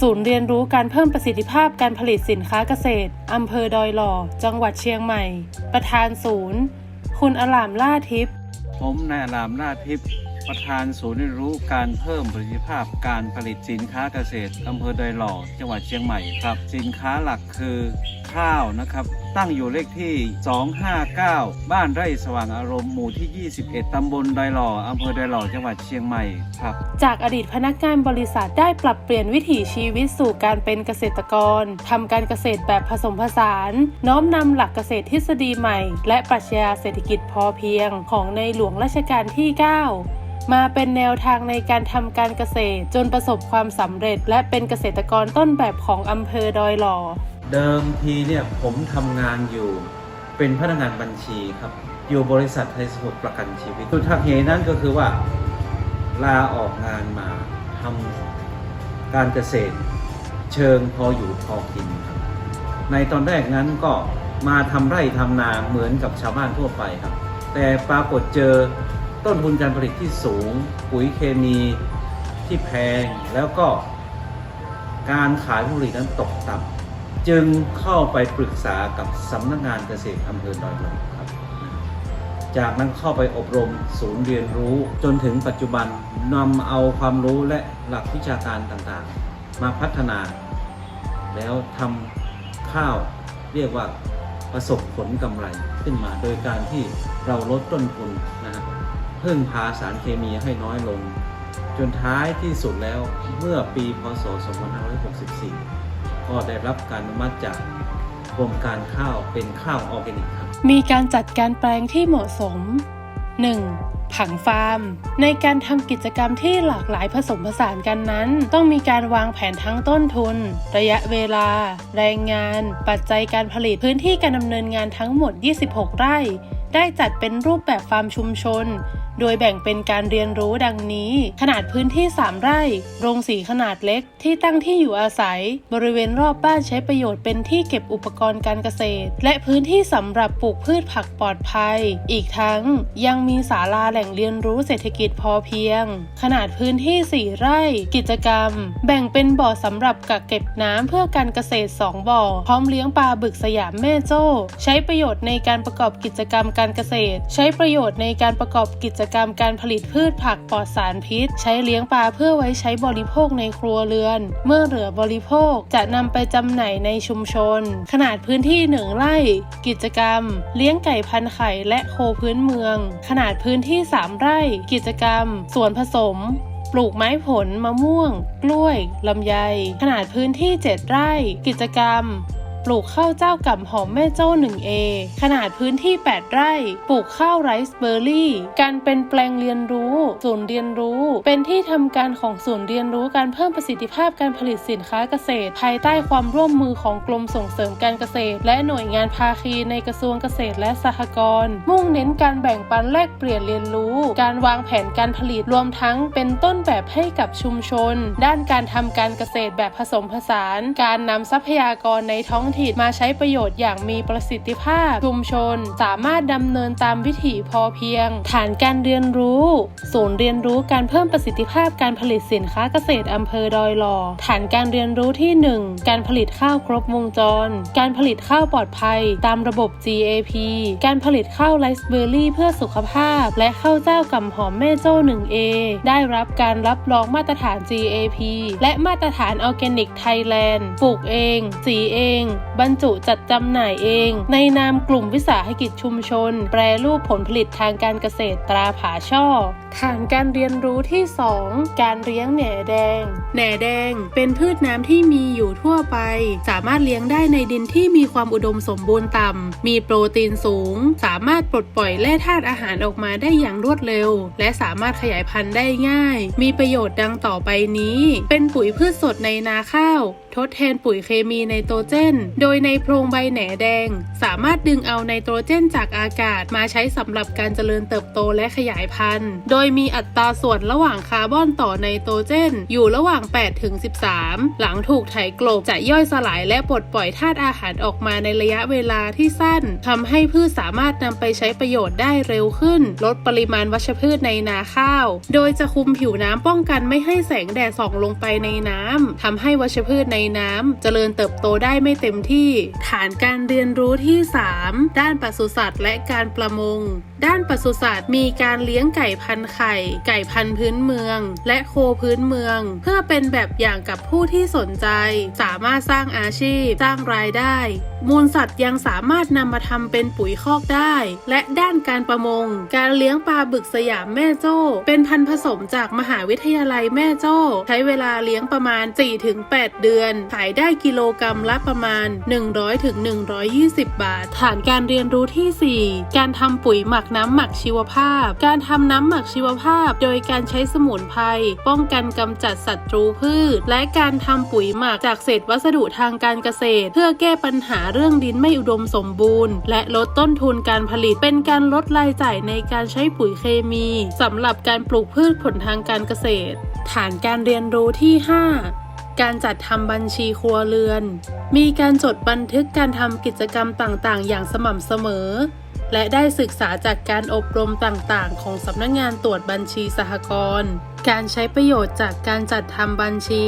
ศูนย์เรียนรู้การเพิ่มประสิทธิภาพการผลิตสินค้าเกษตร อำเภอดอยหล่อ จังหวัดเชียงใหม่ ประธานศูนย์ คุณอลามล่าทิพย์ผมนายอารามนาทิพย์ ประธานศูนย์เรียนรู้การเพิ่มประสิทธิภาพการผลิตสินค้าเกษตร อำเภอดอยหล่อ จังหวัดเชียงใหม่ครับ สินค้าหลักคือ ข้าวนะครับ ตั้งอยู่เลขที่ 259 บ้านไร่สว่างอารมณ์หมู่ที่ 21 ตำบลดอยหล่ออำเภอดอยหล่อจังหวัดเชียงใหม่ครับ จากอดีตพนักงานบริษัทได้ปรับเปลี่ยนวิถีชีวิตสู่การเป็นเกษตรกรทำการเกษตรแบบผสมผสาน น้อมนำหลักเกษตรทฤษฎีใหม่ และปรัชญาเศรษฐกิจพอเพียงของในหลวงรัชกาลที่ 9มาเป็นแนวทางในการทำการเกษตร จนประสบความสำเร็จ และเป็นเกษตรกรต้นแบบของอำเภอดอยหล่อ เดิมทีเนี่ยผมทำงานอยู่เป็นพนักงานบัญชีครับ อยู่บริษัทไทยสมุทรประกันชีวิตสุดทักเหนั้นก็คือว่า ลาออกงานมาทำการเกษตร เชิงพออยู่พอกินครับ ในตอนแรกนั้นก็มาทำไร่ทำนาเหมือนกับชาวบ้านทั่วไปครับ แต่ปรากฏเจอต้นทุนการผลิตที่สูง ปุ๋ยเคมีที่แพงแล้วก็การขายผลิตนั้นตกต่ำ จึงเข้าไปปรึกษากับสำนักงานเกษตรอำเภอดอยหลวงครับ จากนั้นเข้าไปอบรมศูนย์เรียนรู้จนถึงปัจจุบันนำเอาความรู้และหลักวิชาการต่างๆ มาพัฒนา แล้วทำข้าวเรียกว่าประสบผลกำไรขึ้นมาโดยการที่เราลดต้นทุนนะฮะเพิ่งพาสารเคมีให้น้อยลง จนท้ายที่สุดแล้วเมื่อปีพศ 2564 ก็ได้รับการอนุมัติจากกรมการข้าวเป็นข้าวออร์แกนิกครับ มีการจัดการแปลงที่เหมาะสม 1. ผังฟาร์ม ในการทำกิจกรรมที่หลากหลายผสมผสานกันนั้น ต้องมีการวางแผนทั้งต้นทุน ระยะเวลา แรงงาน ปัจจัยการผลิตพื้นที่การดำเนินงานทั้งหมด 26 ไร่ ได้จัดเป็นรูปแบบฟาร์มชุมชนโดยแบ่งเป็นการเรียนรู้ดังนี้ ขนาดพื้นที่ 3 ไร่ โรงสีขนาดเล็ก ที่ตั้งที่อยู่อาศัย บริเวณรอบบ้านใช้ประโยชน์เป็นที่เก็บอุปกรณ์การเกษตร และพื้นที่สำหรับปลูกพืชผักปลอดภัย อีกทั้งยังมีศาลาแหล่งเรียนรู้เศรษฐกิจพอเพียง ขนาดพื้นที่ 4 ไร่ กิจกรรม แบ่งเป็นบ่อสำหรับกักเก็บน้ำเพื่อการเกษตร 2 บ่อ พร้อมเลี้ยงปลาบึกสยามแม่โจ้ ใช้ประโยชน์ในการประกอบกิจกรรมการเกษตร ใช้ประโยชน์ในการประกอบกิจจกรรมการผลิตพืชผักปลอดสารพิษ ใช้เลี้ยงปลาเพื่อไว้ใช้บริโภคในครัวเรือน เมื่อเหลือบริโภคจะนำไปจำหน่ายในชุมชน ขนาดพื้นที่หนึ่งไร่ กิจกรรม เลี้ยงไก่พันไข่และโคพื้นเมือง ขนาดพื้นที่ 3 ไร่ กิจกรรมสวนผสมปลูกไม้ผลมะม่วง กล้วย ลำไย ขนาดพื้นที่ 7 ไร่ กิจกรรม ปลูกข้าวเจ้ากับหอมแม่โจ้ 1A ขนาดพื้นที่ 8 ไร่ ปลูกข้าวไรซ์เบอร์รี่ การเป็นแปลงเรียนรู้ ศูนย์เรียนรู้ เป็นที่ทำการของศูนย์เรียนรู้การเพิ่มประสิทธิภาพการผลิตสินค้าเกษตร ภายใต้ความร่วมมือของกรมส่งเสริมการเกษตร และหน่วยงานภาคีในกระทรวงเกษตรและสหกรณ์ มุ่งเน้นการแบ่งปันแลกเปลี่ยนเรียนรู้ การวางแผนการผลิตรวมทั้งเป็นต้นแบบให้กับชุมชน ด้านการทำการเกษตรแบบผสมผสาน การนำทรัพยากรในท้องถิ่นมาใช้ประโยชน์อย่างมีประสิทธิภาพ ชุมชน สามารถดำเนินตามวิถีพอเพียง ฐานการเรียนรู้ ศูนย์เรียนรู้การเพิ่มประสิทธิภาพการผลิตสินค้าเกษตรอำเภอดอยหลอฐานการเรียนรู้ที่ 1 การผลิตข้าวครบวงจร การผลิตข้าวปลอดภัย ตามระบบ GAP การผลิตข้าวไรซ์เบอร์รี่เพื่อสุขภาพ และข้าวเจ้ากำหอมแม่โจ้ 1A ได้รับการรับรองมาตรฐาน GAP และมาตรฐานออร์แกนิกไทยแลนด์ ปลูกเอง สีเองบรรจุจัดจำหน่ายเอง ในนามกลุ่มวิสาหกิจชุมชน แปรรูปผลผลิตทางการเกษตรตราผาช่อ ฐานการเรียนรู้ที่ 2 การเลี้ยงแหน่แดง แหน่แดง เป็นพืชน้ำที่มีอยู่ทั่วไป สามารถเลี้ยงได้ในดินที่มีความอุดมสมบูรณ์ต่ำ มีโปรตีนสูง สามารถปลดปล่อยแร่ธาตุอาหารออกมาได้อย่างรวดเร็ว และสามารถขยายพันธุ์ได้ง่าย มีประโยชน์ดังต่อไปนี้ เป็นปุ๋ยพืชสดในนาข้าว ทดแทนปุ๋ยเคมีไนโตรเจน โดยในโพรงใบแหนแดง สามารถดึงเอาไนโตรเจนจากอากาศมาใช้สำหรับการเจริญเติบโตและขยายพันธุ์ โดยมีอัตราส่วนระหว่างคาร์บอนต่อไนโตรเจน อยู่ระหว่าง 8 ถึง 13 หลังถูกไถกลบจะย่อยสลายและปลดปล่อยธาตุอาหารออกมาในระยะเวลาที่สั้นทำให้พืชสามารถนำไปใช้ประโยชน์ได้เร็วขึ้น ลดปริมาณวัชพืชในนาข้าว โดยจะคุมผิวน้ำป้องกันไม่ให้แสงแดดส่องลงไปในน้ำทำให้วัชพืชในน้ำเจริญเติบโตได้ไม่เต็มที่ ฐานการเรียนรู้ที่ 3 ด้านปศุสัตว์และการประมง ด้านปศุสัตว์มีการเลี้ยงไก่พันไข่ ไก่พันพื้นเมือง และโคพื้นเมือง เพื่อเป็นแบบอย่างกับผู้ที่สนใจ สามารถสร้างอาชีพ สร้างรายได้ มูลสัตว์ยังสามารถนำมาทำเป็นปุ๋ยคอกได้ และด้านการประมง การเลี้ยงปลาบึกสยามแม่โจ้ เป็นพันธุ์ผสมจากมหาวิทยาลัยแม่โจ้ ใช้เวลาเลี้ยงประมาณ 4-8 เดือน ขายได้กิโลกรรัมละประมาณ 100-120 บาท ฐานการเรียนรู้ที่ 4 การทำปุ๋ยหมักน้ำหมักชีวภาพ การทำน้ำหมักชีวภาพ โดยการใช้สมุนไพรป้องกันกำจัดศัตรูพืช และการทำปุ๋ยหมักจากเศษวัสดุทางการเกษตร เพื่อแก้ปัญหาเรื่องดินไม่อุดมสมบูรณ์ และลดต้นทุนการผลิต เป็นการลดรายจ่ายในการใช้ปุ๋ยเคมีสำหรับการปลูกพืชผลทางการเกษตร ฐานการเรียนรู้ที่ 5การจัดทำบัญชีครัวเรือน มีการจดบันทึกการทำกิจกรรมต่างๆ อย่างสม่ำเสมอ และได้ศึกษาจากการอบรมต่างๆ ของสำนักงงานตรวจบัญชีสหกรณ์ การใช้ประโยชน์จากการจัดทำบัญชี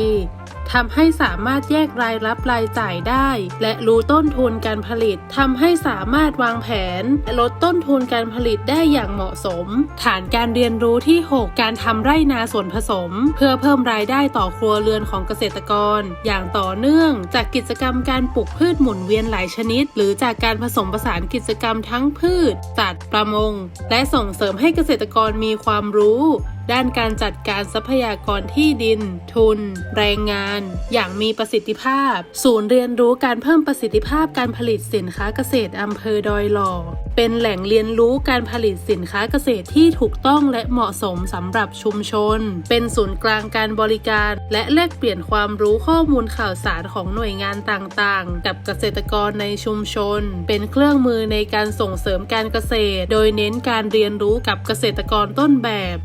ทำให้สามารถแยกรายรับรายจ่ายได้ และรู้ต้นทุนการผลิตทำให้สามารถวางแผนและลดต้นทุนการผลิตได้อย่างเหมาะสม ฐานการเรียนรู้ที่ 6 การทำไร่นาส่วนผสม เพื่อเพิ่มรายได้ต่อครัวเรือนของเกษตรกร อย่างต่อเนื่อง จากกิจกรรมการปลูกพืชหมุนเวียนหลายชนิด หรือจากการผสมผสานกิจกรรมทั้งพืชสัตว์ประมง และส่งเสริมให้เกษตรกรมีความรู้ ด้านการจัดการทรัพยากรที่ดิน ทุน แรงงาน อย่างมีประสิทธิภาพ ศูนย์เรียนรู้การเพิ่มประสิทธิภาพการผลิตสินค้าเกษตรอำเภอดอยหล่อเป็นแหล่งเรียนรู้การผลิตสินค้าเกษตรที่ถูกต้องและเหมาะสมสำหรับชุมชน เป็นศูนย์กลางการบริการ และแลกเปลี่ยนความรู้ข้อมูลข่าวสารของหน่วยงานต่างๆ กับเกษตรกรในชุมชน เป็นเครื่องมือในการส่งเสริมการเกษตร โดยเน้นการเรียนรู้กับเกษตรกรต้นแบบ